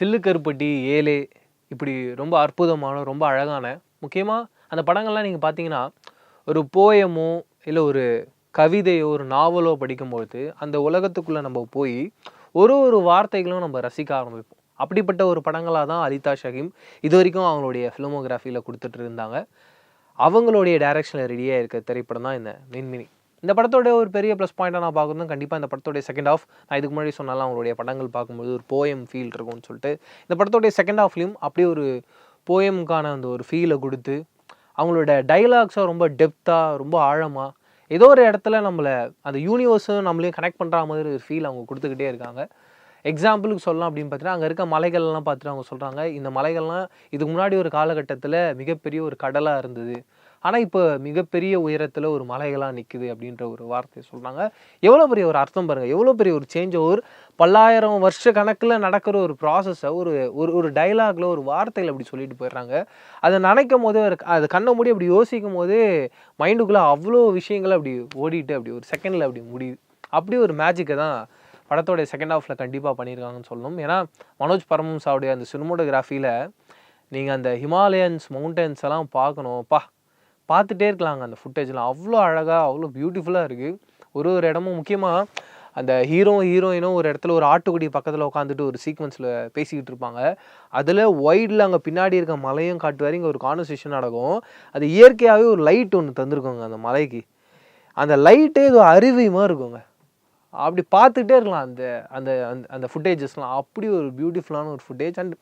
சில்லு கருப்பட்டி ஏலே இப்படி ரொம்ப அற்புதமான ரொம்ப அழகான முக்கியமாக அந்த படங்கள்லாம் நீங்கள் பார்த்தீங்கன்னா ஒரு போயமோ இல்லை ஒரு கவிதையோ ஒரு நாவலோ படிக்கும்பொழுது அந்த உலகத்துக்குள்ளே நம்ம போய் ஒரு ஒரு வார்த்தைகளும் நம்ம ரசிக்க ஆரம்பிப்போம். அப்படிப்பட்ட ஒரு படங்களாக தான் அலிதா ஷஹீம் இது வரைக்கும் அவங்களுடைய ஃபிலிமோகிராஃபியில் கொடுத்துட்டு இருந்தாங்க. அவங்களுடைய டைரக்ஷனில் ரெடியாக இருக்க திரைப்படம் தான் இந்த மின்மினி. இந்த படத்தோட ஒரு பெரிய ப்ளஸ் பாயிண்ட்டாக நான் பார்க்கணும் கண்டிப்பாக இந்த படத்தோடைய செகண்ட் ஆஃப் நான் இதுக்கு முன்னாடி சொன்னாலும் அவங்களுடைய படங்கள் பார்க்கும்போது ஒரு போயம் ஃபீல் இருக்கும்னு சொல்லிட்டு. இந்த படத்தோடைய செகண்ட் ஆஃப்லேயும் அப்படியே ஒரு போயமுக்கான அந்த ஒரு ஃபீலை கொடுத்து அவங்களோட டைலாக்ஸாக ரொம்ப டெப்த்தாக ரொம்ப ஆழமாக ஏதோ ஒரு இடத்துல நம்மளை அந்த யூனிவர்ஸும் நம்மளையும் கனெக்ட் பண்ணுற மாதிரி ஒரு ஃபீல் அவங்க கொடுத்துக்கிட்டே இருக்காங்க. எக்ஸாம்பிளுக்கு சொல்லலாம் அப்படின்னு பார்த்தீங்கன்னா அங்கே இருக்க மலைகள்லாம் பார்த்துட்டு அவங்க சொல்கிறாங்க இந்த மலைகள்லாம் இதுக்கு முன்னாடி ஒரு காலகட்டத்தில் மிகப்பெரிய ஒரு கடலாக இருந்தது. ஆனால் இப்போ மிகப்பெரிய உயரத்தில் ஒரு மலைகளாக நிற்குது அப்படின்ற ஒரு வார்த்தையை சொல்கிறாங்க எவ்வளோ பெரிய ஒரு அர்த்தம் பாருங்கள் எவ்வளோ பெரிய ஒரு சேஞ்ச் ஒரு பல்லாயிரம் வருஷ கணக்கில் நடக்கிற ஒரு ப்ராசஸை ஒரு ஒரு ஒரு டைலாகில் ஒரு வார்த்தையில் அப்படி சொல்லிட்டு போயிடுறாங்க. அதை நினைக்கும் போதே அது கண்ணை மூடி அப்படி யோசிக்கும் போதே மைண்டுக்குள்ளே அவ்வளோ விஷயங்கள் அப்படி ஓடிட்டு அப்படி ஒரு செகண்டில் அப்படி முடியுது அப்படி ஒரு மேஜிக்கை தான் படத்தோடைய செகண்ட் ஹாஃபில் கண்டிப்பாக பண்ணியிருக்காங்கன்னு சொல்லணும். ஏன்னா மனோஜ் பரமம்சாவுடைய அந்த சினிமோட்டோகிராஃபியில் நீங்கள் அந்த ஹிமாலயன்ஸ் மவுண்டன்ஸ் எல்லாம் பார்க்கணும். பா பார்த்துட்டே இருக்கலாங்க அந்த ஃபுட்டேஜ்லாம் அவ்வளோ அழகாக அவ்வளோ பியூட்டிஃபுல்லாக இருக்குது ஒரு ஒரு இடமும் முக்கியமாக அந்த ஹீரோ ஹீரோயினும் ஒரு இடத்துல ஒரு ஆட்டுக்குடி பக்கத்தில் உட்காந்துட்டு ஒரு சீக்வன்ஸில் பேசிக்கிட்டு இருப்பாங்க. அதில் ஒய்டில் அங்கே பின்னாடி இருக்க மலையும் காட்டுவார். இங்கே ஒரு கான்வர்சேஷன் நடக்கும். அது இயற்கையாகவே ஒரு லைட் ஒன்று தந்திருக்கோங்க அந்த மலைக்கு. அந்த லைட்டே இது அருவியமாக இருக்குங்க. அப்படி பார்த்துக்கிட்டே இருக்கலாம் அந்த அந்த அந்த அந்த ஃபுட்டேஜஸ்லாம் அப்படி ஒரு பியூட்டிஃபுல்லான ஒரு ஃபுட்டேஜ் அண்ட்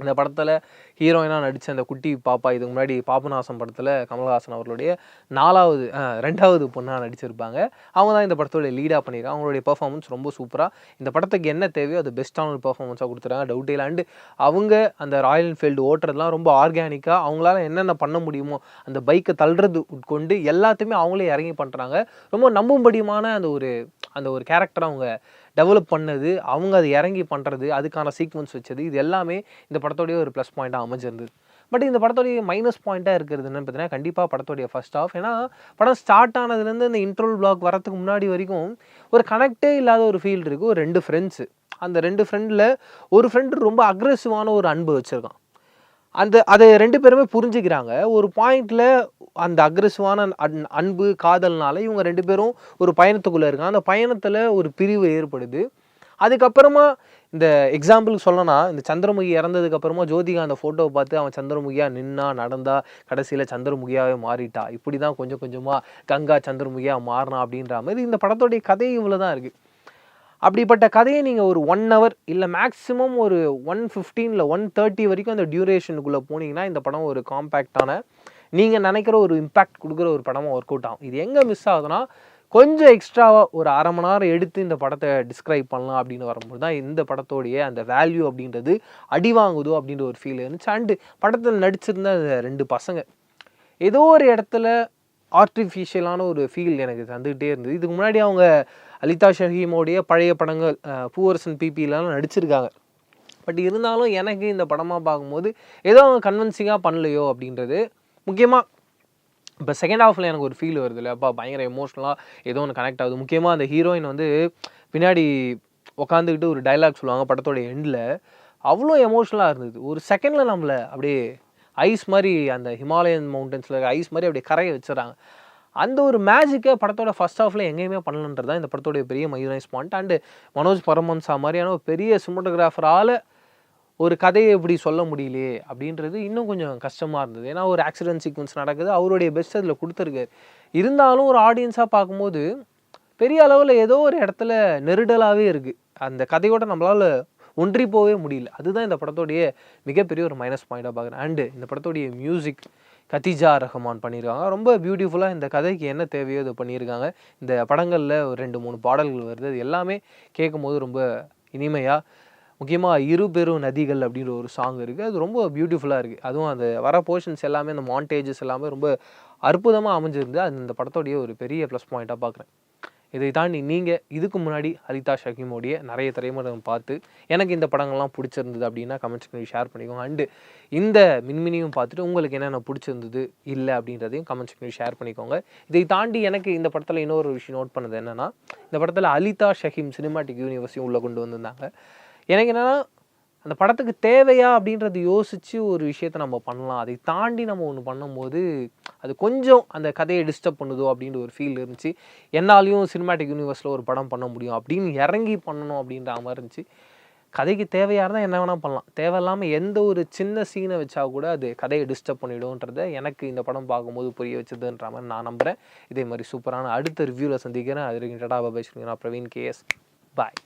இந்த படத்தில் ஹீரோயினாக நடித்த அந்த குட்டி பாப்பா இதுக்கு முன்னாடி பாபநாசம் படத்தில் கமல்ஹாசன் அவர்களுடைய நாலாவது ரெண்டாவது பொண்ணாக நடிச்சிருப்பாங்க. அவங்க தான் இந்த படத்தோட லீடாக பண்ணியிருக்காங்க. அவங்களுடைய பர்ஃபார்மன்ஸ் ரொம்ப சூப்பராக இந்த படத்துக்கு என்ன தேவையோ அது பெஸ்ட்டான ஒரு பர்ஃபார்மன்ஸாக கொடுத்துருக்காங்க டவுட்டே இல்லாண்டு அவங்க அந்த ராயல் என்ஃபீல்டு ஓட்டுறதுலாம் ரொம்ப ஆர்கானிக்காக அவங்களால என்னென்ன பண்ண முடியுமோ அந்த பைக்கை தள்ளுறது உட்கொண்டு எல்லாத்தையுமே அவங்களே இறங்கி பண்ணுறாங்க ரொம்ப நம்பும்படியுமான அந்த ஒரு அந்த ஒரு கேரக்டர் அவங்க டெவலப் பண்ணது அவங்க அதை இறங்கி பண்ணுறது அதுக்கான சீக்வன்ஸ் வச்சது இது எல்லாமே இந்த படத்தோடைய ஒரு ப்ளஸ் பாயிண்ட்டாக அமைஞ்சிருந்தது. பட் இந்த படத்தோடைய மைனஸ் பாயிண்ட்டாக இருக்கிறது என்னன்னு பார்த்தீங்கன்னா கண்டிப்பாக படத்தோடைய ஃபஸ்ட் ஆஃப் ஏன்னா படம் ஸ்டார்ட் ஆனதுலேருந்து இந்த இன்ட்ரோல் பிளாக் வரத்துக்கு முன்னாடி வரைக்கும் ஒரு கனெக்டே இல்லாத ஒரு ஃபீல் இருக்குது ஒரு ரெண்டு ஃப்ரெண்ட்ஸு அந்த ரெண்டு ஃப்ரெண்டில் ஒரு ஃப்ரெண்டு ரொம்ப அக்ரெசிவான ஒரு அன்பு வச்சுருக்கான். அந்த அதை ரெண்டு பேருமே புரிஞ்சுக்கிறாங்க. ஒரு பாயிண்டில் அந்த அக்ரெசிவான அன்- அன்பு காதல்னால இவங்க ரெண்டு பேரும் ஒரு பயணத்துக்குள்ளே இருக்காங்க. அந்த பயணத்தில் ஒரு பிரிவு ஏற்படுது. அதுக்கப்புறமா இந்த எக்ஸாம்பிளுக்கு சொல்லனா இந்த சந்திரமுகி இறந்ததுக்கப்புறமா ஜோதிகா அந்த ஃபோட்டோவை பார்த்து அவன் சந்திரமுகியா நின்னா நடந்தா கடைசியில் சந்திரமுகியாவே மாறிட்டா. இப்படி தான் கொஞ்சம் கொஞ்சமாக கங்கா சந்திரமுகியா மாறினா அப்படின்ற மாதிரி இந்த படத்தோடைய கதை இவ்வளோ தான் இருக்குது அப்படிப்பட்ட கதையை நீங்கள் ஒரு ஒன் ஹவர் இல்லை மேக்ஸிமம் ஒரு ஒன் ஃபிஃப்டீனில் ஒன் தேர்ட்டி வரைக்கும் அந்த டியூரேஷனுக்குள்ளே போனீங்கன்னா இந்த படம் ஒரு காம்பேக்டான நீங்கள் நினைக்கிற ஒரு இம்பேக்ட் கொடுக்குற ஒரு படமாக ஒர்க் அவுட் ஆகும். இது எங்கே மிஸ் ஆகுதுன்னா கொஞ்சம் எக்ஸ்ட்ராவாக ஒரு அரை மணி நேரம் எடுத்து இந்த படத்தை டிஸ்கிரைப் பண்ணலாம் அப்படின்னு வரும்போது தான் இந்த படத்தோடைய அந்த வேல்யூ அப்படின்றது அடி வாங்குதோ அப்படின்ற ஒரு ஃபீல் இருந்துச்சு. அண்டு படத்தில் நடிச்சிருந்த அந்த ரெண்டு பசங்க ஏதோ ஒரு இடத்துல ஆர்டிஃபிஷியலான ஒரு ஃபீல் எனக்கு தந்துக்கிட்டே இருந்தது. இதுக்கு முன்னாடி அவங்க அலிதா ஷஹீமோடைய பழைய படங்கள் பூவர்சன் பூவரசன் பிபிலாம் நடிச்சிருக்காங்க. பட் இருந்தாலும் எனக்கு இந்த படமாக பார்க்கும்போது ஏதோ அவங்க கன்வின்சிங்காக பண்ணலையோ அப்படின்றது முக்கியமாக இப்போ செகண்ட் ஹாஃபில் எனக்கு ஒரு ஃபீல் வருது இல்லையாப்பா பயங்கர எமோஷ்னலாக ஏதோ ஒன்று கனெக்ட் ஆகுது. முக்கியமாக அந்த ஹீரோயின் வந்து பின்னாடி உட்காந்துக்கிட்டு ஒரு டைலாக் சொல்லுவாங்க படத்தோட எண்டில் அவ்வளோ எமோஷ்னலாக இருந்தது. ஒரு செகண்டில் நம்மளை அப்படியே ஐஸ் மாதிரி அந்த ஹிமாலயன் மவுண்டன்ஸில் இருக்க ஐஸ் மாதிரி அப்படியே கரைய வச்சுறாங்க அந்த ஒரு மேஜிக்கை படத்தோட ஃபர்ஸ்ட் ஆஃப்ல எங்கேயுமே பண்ணலன்றது தான் இந்த படத்தோடைய பெரிய minus point and Manoj Paramahamsa மாதிரியான ஒரு பெரிய சினிமோட்டோகிராஃபரால் ஒரு கதையை எப்படி சொல்ல முடியலையே அப்படின்றது இன்னும் கொஞ்சம் கஷ்டமாக இருந்தது. ஏன்னா ஒரு ஆக்சிடென்ட் சீக்வன்ஸ் நடக்குது அவருடைய பெஸ்ட் அதில் கொடுத்துருக்காரு. இருந்தாலும் ஒரு ஆடியன்ஸாக பார்க்கும்போது பெரிய அளவில் ஏதோ ஒரு இடத்துல நெருடலாகவே இருக்குது அந்த கதையோட நம்மளால் ஒன்றி போகவே முடியல. அதுதான் இந்த படத்தோடைய மிகப்பெரிய ஒரு மைனஸ் பாயிண்டாக பார்க்குறேன். அண்டு இந்த படத்தோடைய மியூசிக் கத்திஜா ரஹ்மான் பண்ணியிருக்காங்க. ரொம்ப பியூட்டிஃபுல்லாக இந்த கதைக்கு என்ன தேவையோ அதை பண்ணியிருக்காங்க. இந்த படங்களில் ஒரு ரெண்டு மூணு பாடல்கள் வருது. அது எல்லாமே கேட்கும்போது ரொம்ப இனிமையாக முக்கியமாக இரு பெரும் நதிகள் அப்படின்ற ஒரு சாங் இருக்குது அது ரொம்ப பியூட்டிஃபுல்லாக இருக்குது அதுவும் அந்த வர போர்ஷன்ஸ் எல்லாமே அந்த மாண்டேஜஸ் எல்லாமே ரொம்ப அற்புதமாக அமைஞ்சிருந்து அது இந்த படத்தோடைய ஒரு பெரிய ப்ளஸ் பாயிண்ட்டாக பார்க்குறேன் இதை தாண்டி நீங்கள் இதுக்கு முன்னாடி அலிதா ஷகிமோடைய நிறைய திரைப்படம் பார்த்து எனக்கு இந்த படங்கள்லாம் பிடிச்சிருந்தது அப்படின்னா கமெண்ட்ஸ் பண்ணி ஷேர் பண்ணிக்கோங்க. அண்டு இந்த மின்மினியும் பார்த்துட்டு உங்களுக்கு என்னென்ன பிடிச்சிருந்தது இல்லை அப்படின்றதையும் கமெண்ட்ஸ் பண்ணி ஷேர் பண்ணிக்கோங்க. இதை தாண்டி எனக்கு இந்த படத்தில் இன்னொரு விஷயம் நோட் பண்ணது என்னென்னா இந்த படத்தில் அலிதா ஷஹீம் சினிமாட்டிக் யூனிவர்ஸையும் உள்ளே கொண்டு வந்திருந்தாங்க. எனக்கு என்னென்னா அந்த படத்துக்கு தேவையா அப்படின்றத யோசித்து ஒரு விஷயத்த நம்ம பண்ணலாம். அதை தாண்டி நம்ம ஒன்று பண்ணும்போது அது கொஞ்சம் அந்த கதையை டிஸ்டர்ப் பண்ணுதோ அப்படின்ற ஒரு ஃபீல் இருந்துச்சு. என்னாலையும் சினிமாட்டிக் யூனிவர்ஸில் ஒரு படம் பண்ண முடியும் அப்படின்னு இறங்கி பண்ணணும் அப்படின்ற மாதிரி இருந்துச்சு. கதைக்கு தேவையாக இருந்தால் என்ன வேணால் பண்ணலாம். தேவையில்லாமல் எந்த ஒரு சின்ன சீனை வச்சா கூட அது கதையை டிஸ்டர்ப் பண்ணிவிடும்ன்றத எனக்கு இந்த படம் பார்க்கும்போது புரிய வச்சதுன்ற மாதிரி நான் நம்புகிறேன் இதே மாதிரி சூப்பரான அடுத்த ரிவ்யூவில் சந்திக்கிறேன். அது வரைக்கும் டடா பாபாய் நான் பிரவீன் கேஎஸ் பாய்.